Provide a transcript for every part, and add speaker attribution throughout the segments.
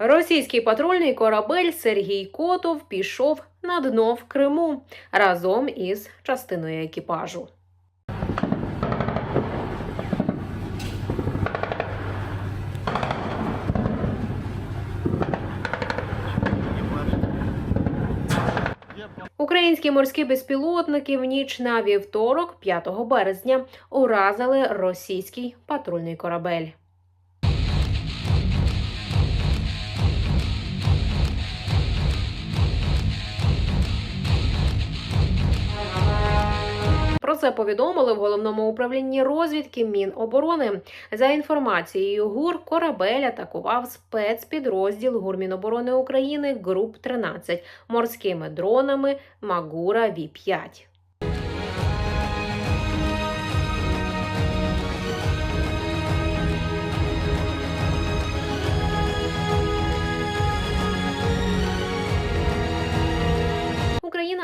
Speaker 1: Російський патрульний корабель Сергій Котов пішов на дно в Криму разом із частиною екіпажу. Українські морські безпілотники в ніч на вівторок, 5 березня, уразили російський патрульний корабель. Це повідомили в головному управлінні розвідки Міноборони. За інформацією ГУР, корабель атакував спецпідрозділ Гурміноборони України груп 13 морськими дронами Магура Ві 5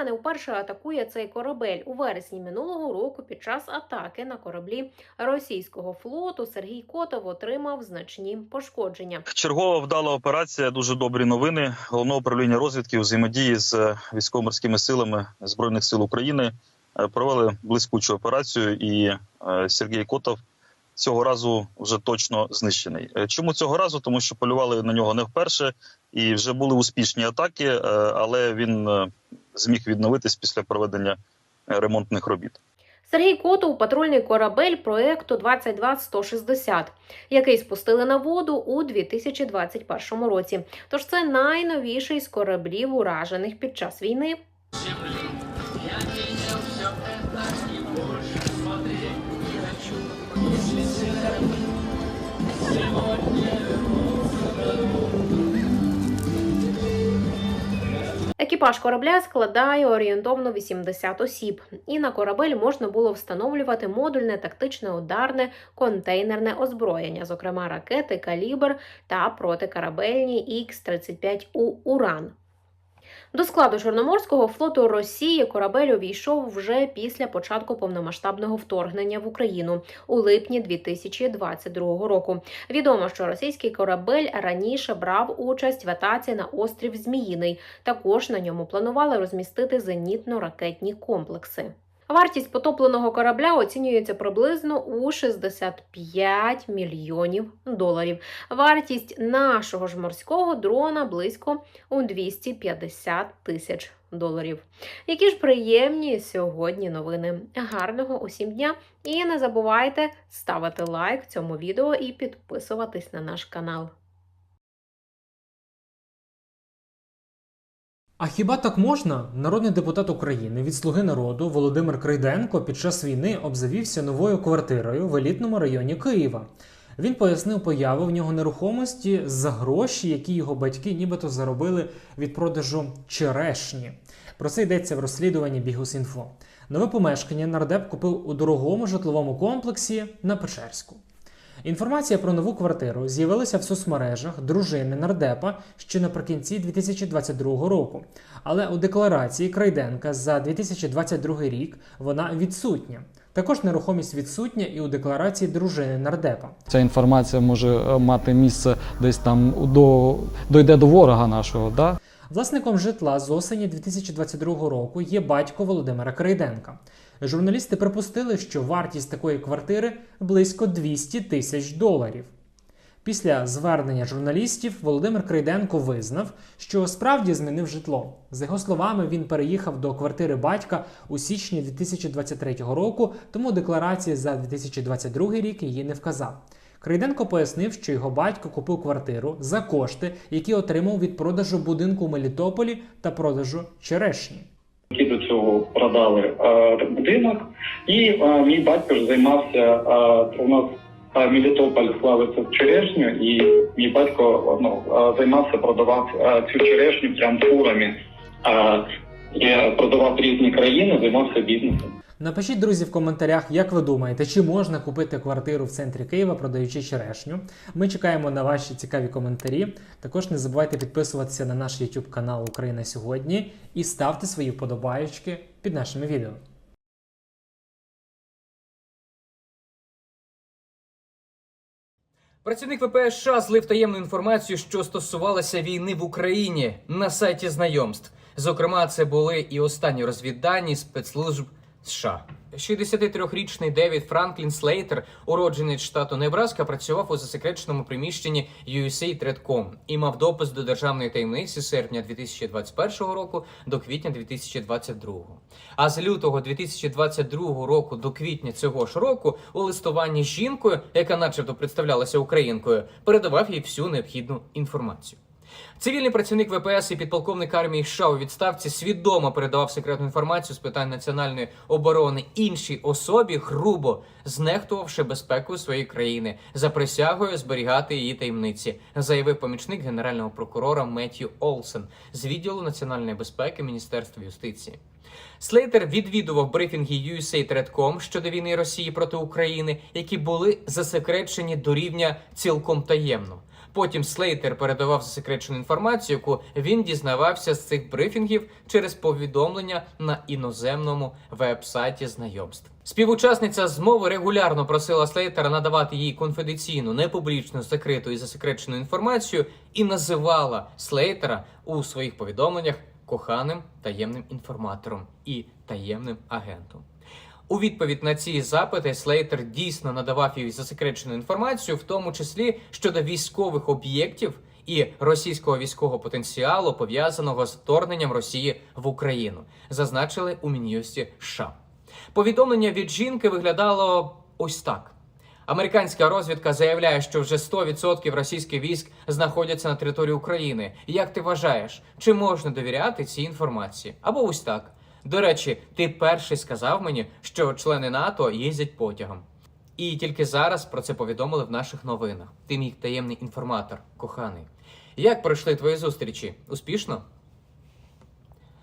Speaker 1: Не вперше атакує цей корабель у вересні минулого року. Під час атаки на кораблі російського флоту Сергій Котов отримав значні пошкодження.
Speaker 2: Чергова вдала операція. Дуже добрі новини. Головного управління розвідки взаємодії з е, військово-морськими силами збройних сил України е, провели блискучу операцію, і е, Сергій Котов цього разу вже точно знищений. Чому цього разу? Тому що полювали на нього не вперше, і вже були успішні атаки, але він зміг відновитись після проведення е, ремонтних робіт.
Speaker 1: Сергій Котов патрульний корабель проекту 22160, який спустили на воду у 2021 році. Тож це найновіший з кораблів, уражених під час війни. Екіпаж корабля складає орієнтовно 80 осіб, і на корабель можна було встановлювати модульне тактичне ударне контейнерне озброєння, зокрема ракети Калібр та протикорабельні Х-35У Уран. До складу Чорноморського флоту Росії корабель увійшов вже після початку повномасштабного вторгнення в Україну у липні 2022 року. Відомо, що російський корабель раніше брав участь в атаці на острів Зміїний. Також на ньому планували розмістити зенітно-ракетні комплекси. Вартість потопленого корабля оцінюється приблизно у 65 мільйонів доларів. Вартість нашого ж морського дрона близько у 250 тисяч доларів. Які ж приємні сьогодні новини. Гарного усім дня! І не забувайте ставити лайк цьому відео і підписуватись на наш канал.
Speaker 3: А хіба так можна? Народний депутат України від Слуги народу Володимир Крейденко під час війни обзавівся новою квартирою в елітному районі Києва. Він пояснив появу в нього нерухомості за гроші, які його батьки нібито заробили від продажу черешні. Про це йдеться в розслідуванні Бігус.Інфо. Нове помешкання нардеп купив у дорогому житловому комплексі на Печерську. Інформація про нову квартиру з'явилася в соцмережах дружини нардепа ще наприкінці 2022 року. Але у декларації Крайденка за 2022 рік вона відсутня. Також нерухомість відсутня і у декларації дружини нардепа.
Speaker 4: Ця інформація може е, мати місце десь там до дойде до ворога нашого. Да?
Speaker 3: Власником житла з осені 2022 року є батько Володимира Крейденка. Журналісти припустили, що вартість такої квартири близько 200 тисяч доларів. Після звернення журналістів Володимир Крейденко визнав, що справді змінив житло. За його словами, він переїхав до квартири батька у січні 2023 року, тому декларації за 2022 рік її не вказав. Крейденко пояснив, що його батько купив квартиру за кошти, які отримав від продажу будинку у Мелітополі та продажу черешні.
Speaker 5: Цього продали е, будинок, і е, мій батько ж займався е, у нас Мілітополь славиться в черешню, і мій батько ну, займався, продавав цю черешню прям фурами. Я продавав різні країни, займався бізнесом.
Speaker 3: Напишіть, друзі, в коментарях, як ви думаєте, чи можна купити квартиру в центрі Києва, продаючи черешню. Ми чекаємо на ваші цікаві коментарі. Також не забувайте підписуватися на наш YouTube канал Україна сьогодні і ставте свої вподобаєчки під нашими відео.
Speaker 6: Працівник ВПС злив таємну інформацію, що стосувалася війни в Україні на сайті знайомств. Зокрема, це були і останні розвіддані спецслужб США. 63-річний Девід Франклін Слейтер, уродженець штату Небраска, працював у засекреченому приміщенні USA і мав допис до державної таємниці з серпня 2021 року до квітня 2022. А з лютого 2022 року до квітня цього ж року у листуванні з жінкою, яка начебто представлялася українкою, передавав їй всю необхідну інформацію. Цивільний працівник ВПС і підполковник армії США у відставці свідомо передавав секретну інформацію з питань національної оборони іншій особі, грубо знехтувавши безпекою своєї країни за присягою зберігати її таємниці, заявив помічник генерального прокурора Меттью Олсен з відділу національної безпеки Міністерства юстиції. Слейтер відвідував брифінги USA щодо війни Росії проти України, які були засекречені до рівня цілком таємно. Потім Слейтер передавав засекречену інформацію, яку він дізнавався з цих брифінгів через повідомлення на іноземному веб-сайті знайомств. Співучасниця змови регулярно просила Слейтера надавати їй конфіденційну, непублічну, закриту і засекречену інформацію і називала Слейтера у своїх повідомленнях коханим таємним інформатором і таємним агентом. У відповідь на ці запити Слейтер дійсно надавав їй засекречену інформацію, в тому числі щодо військових об'єктів і російського військового потенціалу, пов'язаного з вторгненням Росії в Україну, зазначили у Мін'юсті США. Повідомлення від жінки виглядало ось так. Американська розвідка заявляє, що вже 100% російських військ знаходяться на території України. Як ти вважаєш, чи можна довіряти цій інформації? Або ось так. До речі, ти перший сказав мені, що члени НАТО їздять потягом. І тільки зараз про це повідомили в наших новинах. Ти мій таємний інформатор, коханий. Як пройшли твої зустрічі? Успішно?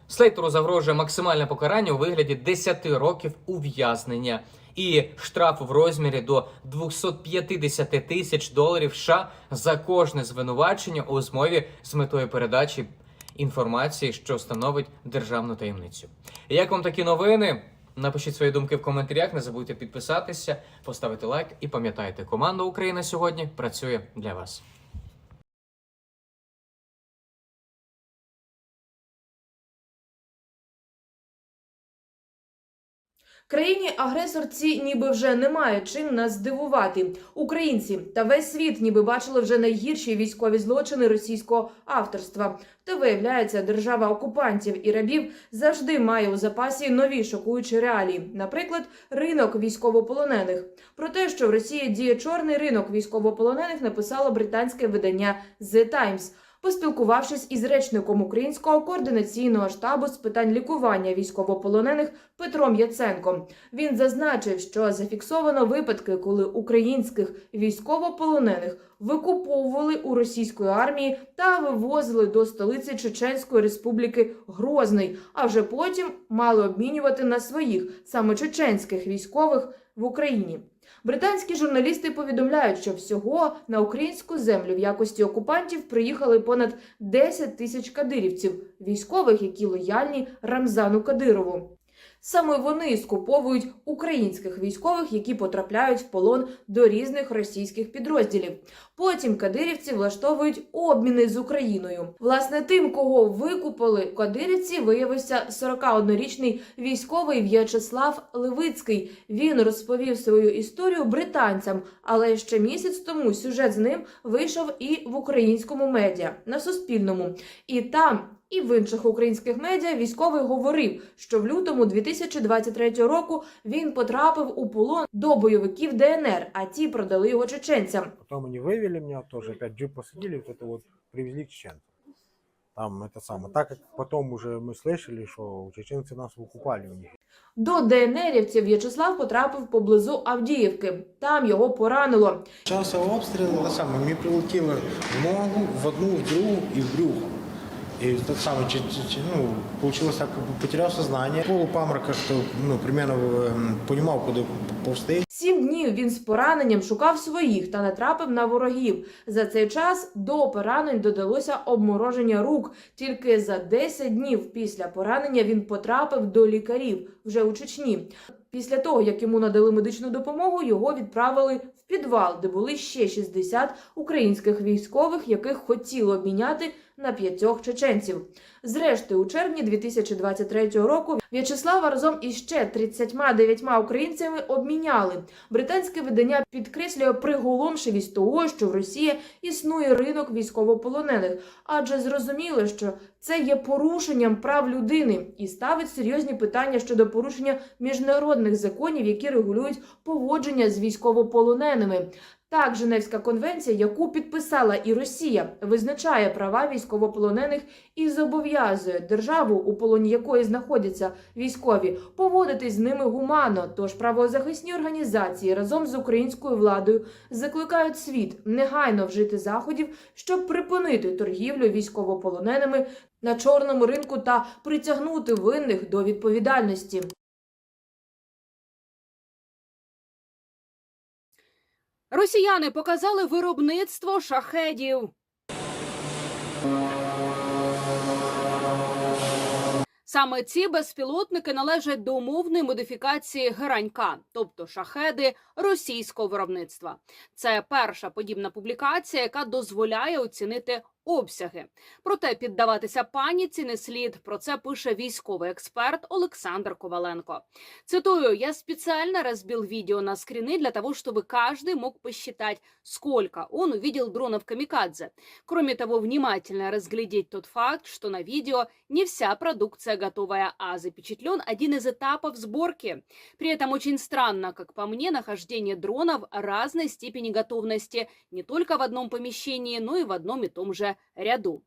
Speaker 6: Слейтеру загрожує максимальне покарання у вигляді 10 років ув'язнення і штраф в розмірі до 250 тисяч доларів США за кожне звинувачення у змові з метою передачі інформації, що становить державну таємницю. Як вам такі новини? Напишіть свої думки в коментарях. Не забудьте підписатися, поставити лайк і пам'ятайте, команда Україна сьогодні працює для вас.
Speaker 7: Країні-агресорці ніби вже немає чим нас здивувати. Українці та весь світ ніби бачили вже найгірші військові злочини російського авторства. Та виявляється, держава окупантів і рабів завжди має у запасі нові шокуючі реалії, наприклад, ринок військовополонених. Про те, що в Росії діє чорний ринок військовополонених, написало британське видання The Times. Поспілкувавшись із речником українського координаційного штабу з питань лікування військовополонених Петром Яценком, він зазначив, що зафіксовано випадки, коли українських військовополонених викуповували у російської армії та вивозили до столиці Чеченської республіки Грозний, а вже потім мали обмінювати на своїх саме чеченських військових в Україні. Британські журналісти повідомляють, що всього на українську землю в якості окупантів приїхали понад 10 тисяч кадирівців, військових, які лояльні Рамзану Кадирову. Саме вони скуповують українських військових, які потрапляють в полон до різних російських підрозділів. Потім кадирівці влаштовують обміни з Україною. Власне, тим, кого викупили кадирівці, виявився 41-річний військовий В'ячеслав Левицький. Він розповів свою історію британцям, але ще місяць тому сюжет з ним вийшов і в українському медіа на Суспільному. І там І в інших українських медіа військовий говорив, що в лютому 2023 року він потрапив у полон до бойовиків ДНР, а ті продали його чеченцям.
Speaker 8: Потом они вывели меня тоже, опять джип посадили, вот это вот привезли к чеченцам. Там это самое. Так как потом уже мы слышали, что чеченцы нас выкупали у них.
Speaker 7: До ДНРівців В'ячеслав потрапив поблизу Авдіївки. Там його поранило.
Speaker 8: Почався обстріл, те саме, мені прилетіло в ногу, в одну, в другу і в брюхо. І так само, ну, получилось так, потерял сознание. Полупамрока, что, ну, примерно ем, понимал, куди повсти.
Speaker 7: Сім днів він з пораненням шукав своїх та натрапив на ворогів. За цей час до поранень додалося обмороження рук. Тільки за 10 днів після поранення він потрапив до лікарів вже у Чечні. Після того, як йому надали медичну допомогу, його відправили в підвал, де були ще 60 українських військових, яких хотіло обміняти на п'ятьох чеченців. Зрештою, у червні 2023 року В'ячеслава разом із ще 39 українцями обміняли. Британське видання підкреслює приголомшивість того, що в Росії існує ринок військовополонених, адже зрозуміло, що це є порушенням прав людини і ставить серйозні питання щодо порушення міжнародних законів, які регулюють поводження з військовополоненими. Так, Женевська конвенція, яку підписала і Росія, визначає права військовополонених і зобов'язує державу, у полоні якої знаходяться військові, поводитись з ними гуманно. Тож правозахисні організації разом з українською владою закликають світ негайно вжити заходів, щоб припинити торгівлю військовополоненими на чорному ринку та притягнути винних до відповідальності.
Speaker 9: Росіяни показали виробництво шахедів. Саме ці безпілотники належать до умовної модифікації геранька, тобто шахеди російського виробництва. Це перша подібна публікація, яка дозволяє оцінити обсяги. Проте піддаватися паніці не слід. Про це пише військовий експерт Олександр Коваленко. Цитую: я специально разбил видео на скрины для того, чтобы каждый мог посчитать, сколько он увидел дронов камикадзе. Кроме того, внимательно разглядеть тот факт, что на видео не вся продукция готовая, а запечатлен один из этапов сборки. При этом очень странно, как по мне, нахождение дронов разной степени готовности не только в одном помещении, но и в одном и том же ряду.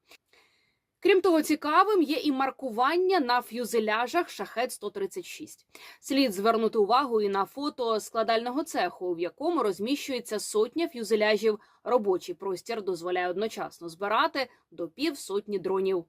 Speaker 9: Крім того, цікавим є і маркування на фюзеляжах шахет 136 Слід звернути увагу і на фото складального цеху, в якому розміщується сотня фюзеляжів. Робочий простір дозволяє одночасно збирати до півсотні дронів.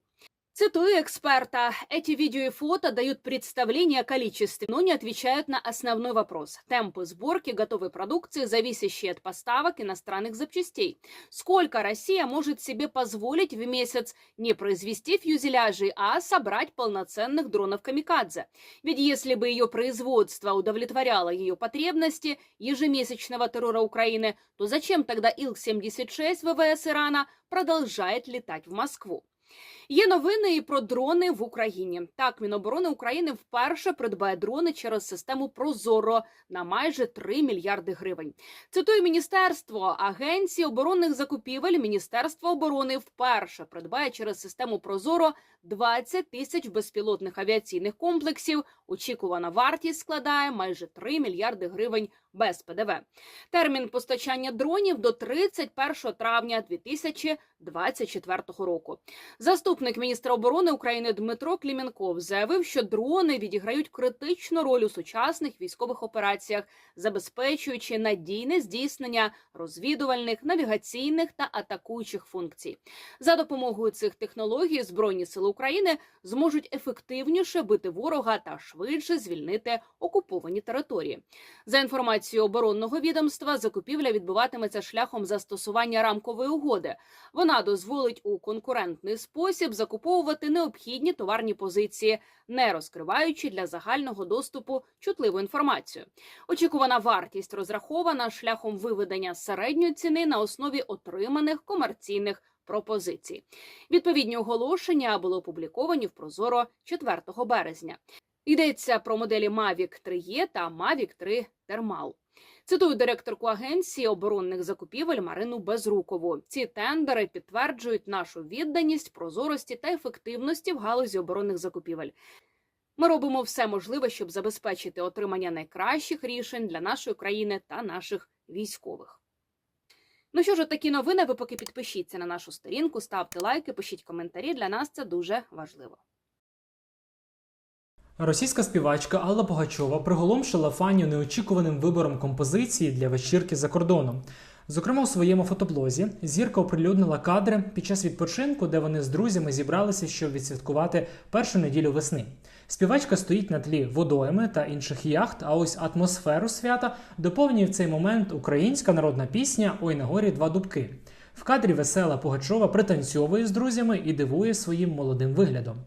Speaker 9: Цитую эксперта. Эти видео и фото дают представление о количестве, но не отвечают на основной вопрос. Темпы сборки готовой продукции, зависящие от поставок иностранных запчастей. Сколько Россия может себе позволить в месяц не произвести фюзеляжи, а собрать полноценных дронов «Камикадзе»? Ведь если бы ее производство удовлетворяло ее потребности ежемесячного террора Украины, то зачем тогда Ил-76 ВВС Ирана продолжает летать в Москву? Є новини і про дрони в Україні. Так, Міноборони України вперше придбає дрони через систему Прозоро на майже 3 мільярди гривень. Цитую міністерство агенції оборонних закупівель. Міністерство оборони вперше придбає через систему Прозоро 20 тисяч безпілотних авіаційних комплексів. Очікувана вартість складає майже 3 мільярди гривень без ПДВ. Термін постачання дронів до 31 травня 2024 року. Заступник міністра оборони України Дмитро Кліменков заявив, що дрони відіграють критичну роль у сучасних військових операціях, забезпечуючи надійне здійснення розвідувальних, навігаційних та атакуючих функцій. За допомогою цих технологій збройні сили України зможуть ефективніше бити ворога та швидше звільнити окуповані території. За інформацією оборонного відомства, закупівля відбуватиметься шляхом застосування рамкової угоди. Вона дозволить у конкурентний спосіб закуповувати необхідні товарні позиції, не розкриваючи для загального доступу чутливу інформацію. Очікувана вартість розрахована шляхом виведення середньої ціни на основі отриманих комерційних пропозицій. Відповідні оголошення були опубліковані в Прозоро 4 березня. Йдеться про моделі Mavic 3E та Mavic 3 Thermal. Цитую директорку агенції оборонних закупівель Марину Безрукову. Ці тендери підтверджують нашу відданість, прозорості та ефективності в галузі оборонних закупівель. Ми робимо все можливе, щоб забезпечити отримання найкращих рішень для нашої країни та наших військових. Ну що ж, такі новини. Ви поки підпишіться на нашу сторінку, ставте лайки, пишіть коментарі. Для нас це дуже важливо.
Speaker 3: Російська співачка Алла Пугачова приголомшила фанів неочікуваним вибором композиції для вечірки за кордоном. Зокрема, у своєму фотоблозі зірка оприлюднила кадри під час відпочинку, де вони з друзями зібралися, щоб відсвяткувати першу неділю весни. Співачка стоїть на тлі водойми та інших яхт, а ось атмосферу свята доповнює в цей момент українська народна пісня Ой на горі два дубки. В кадрі весела Пугачова пританцьовує з друзями і дивує своїм молодим виглядом.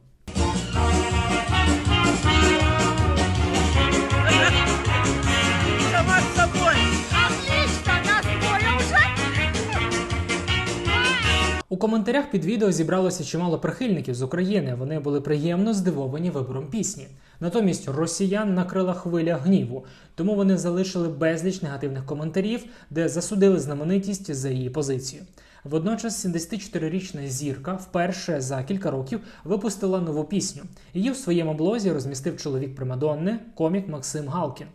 Speaker 3: У коментарях під відео зібралося чимало прихильників з України. Вони були приємно здивовані вибором пісні. Натомість росіян накрила хвиля гніву, тому вони залишили безліч негативних коментарів, де засудили знаменитість за її позицію. Водночас 74-річна зірка вперше за кілька років випустила нову пісню. Її в своєму блозі розмістив чоловік Примадонни, комік Максим Галкін.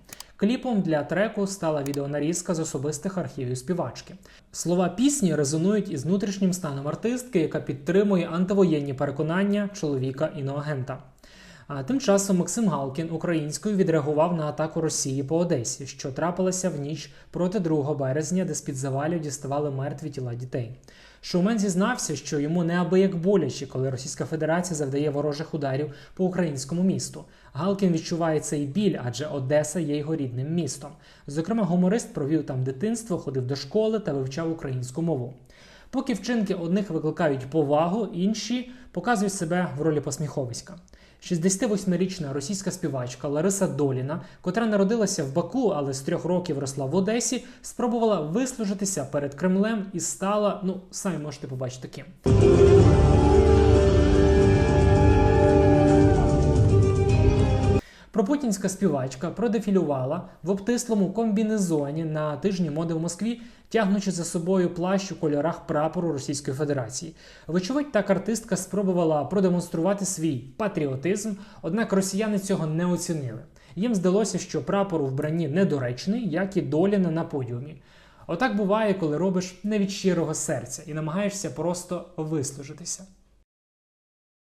Speaker 3: Кліпом для треку стала відеонарізка з особистих архівів співачки. Слова пісні резонують із внутрішнім станом артистки, яка підтримує антивоєнні переконання чоловіка іноагента. А тим часом Максим Галкін українською відреагував на атаку Росії по Одесі, що трапилася в ніч проти 2 березня, де з-під завалів діставали мертві тіла дітей. Шоумен зізнався, що йому неабияк боляче, коли Російська Федерація завдає ворожих ударів по українському місту. Галкін відчуває цей біль, адже Одеса є його рідним містом. Зокрема, гуморист провів там дитинство, ходив до школи та вивчав українську мову. Поки вчинки одних викликають повагу, інші показують себе в ролі посміховиська. 68-річна російська співачка Лариса Доліна, котра народилася в Баку, але з трьох років росла в Одесі, спробувала вислужитися перед Кремлем і стала, ну самі можете побачити ким. Пропутінська співачка продефілювала в обтислому комбінезоні на тижні моди в Москві, тягнучи за собою плащ у кольорах прапору Російської Федерації. Вочевидь, так артистка спробувала продемонструвати свій патріотизм, однак росіяни цього не оцінили. Їм здалося, що прапор у вбранні недоречний, як і доліна на подіумі. Отак буває, коли робиш не від щирого серця і намагаєшся просто вислужитися.